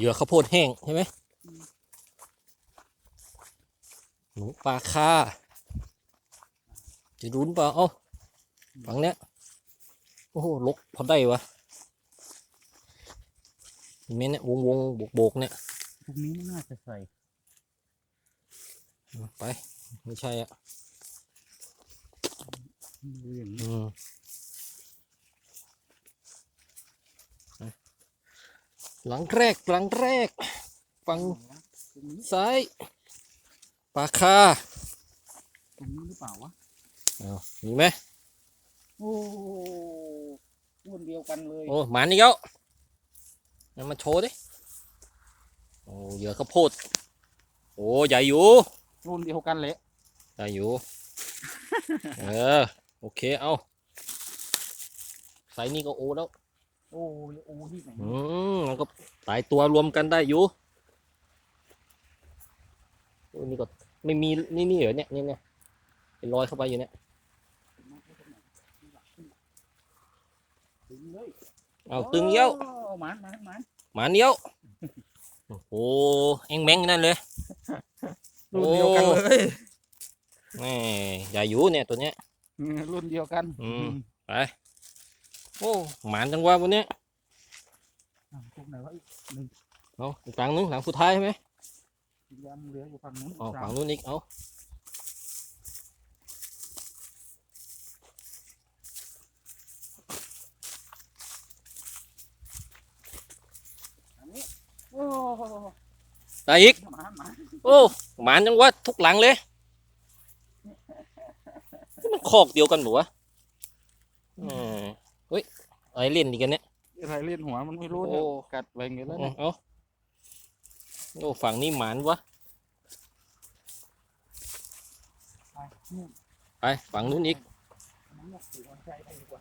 เหยื่อข้าวโพดแห้งใช่ไหมหนูปลาคาจะรุนเปล่าเอ้าฝั่งเนี้ยโอ้โหลกพอได้วะเห็นไหมเนี่ยวงวงโบกโบกๆเนี่ยตรงนี้ไม่น่าจะใส่ไป ไม่ใช่อะดูอย่างนี้อืม หลังแรกหลังแรก ฝั่งตรงนี้ซ้ายปลาคาตรงนี้หรือเปล่าวะเอามีไหมโอ้รุ่นเดียวกันเลยโอ้หมานี่เก้าเอามาโชว์ดิโอ้เหยื่อข้าวโพดโอ้ใหญ่อยู่รุ่นเดียวกันแหละใหญ่อยู่เออโอเคเอาไซส์นี้ก็โอแล้วโอ้ยโอ้ที่ไหนอืม มันก็ตายตัวรวมกันได้อยู่โอ้นี่ก็ไม่มีนี่นี่เหรอเนี่ยเนี่ยเนี่ยเป็นรอยเข้าไปอยู่เนี่ยถึงเลยเอาตึงเย้ยวโอ้หมันหมันหมันหมาเนี้ยวโอ้โหเอ็งแมงนั่นเลยรุ่นเดียวกันเลยแม่ใหญ่อยู่เนี่ยตัวเนี้ยอืมรุ่นเดียวกัน อืมไปโอ้หมานจังวะวันเนี้ยอะพวก ไหนวะอีกหนึ่งเอาอีกฝั่งนึงหลังสุดท้ายใช่ไหมยังเหลืออยู่ฝั่งนู้นอ๋อสาฝั่มงนู้นอีกเอาอันนี้โอ้ได้อีกหมาหมาโอ้หมานจังวะทุกหลังเลยนี่มันคอกเดียวกันหรือวะอืมเฮ้ยอะไรเล่นดีกันเนี่ย อะไรเล่นหัวมันไม่รู้เนี่ยโอ้ กัดไปอย่างเงี้ยแล้วเอาเนี่ยเอาโอ้ฝั่งนี้หมานวะ ไปนู่นไปฝั่งนู้นอีก น้ำหนักถือว่าใจได้ดีกว่า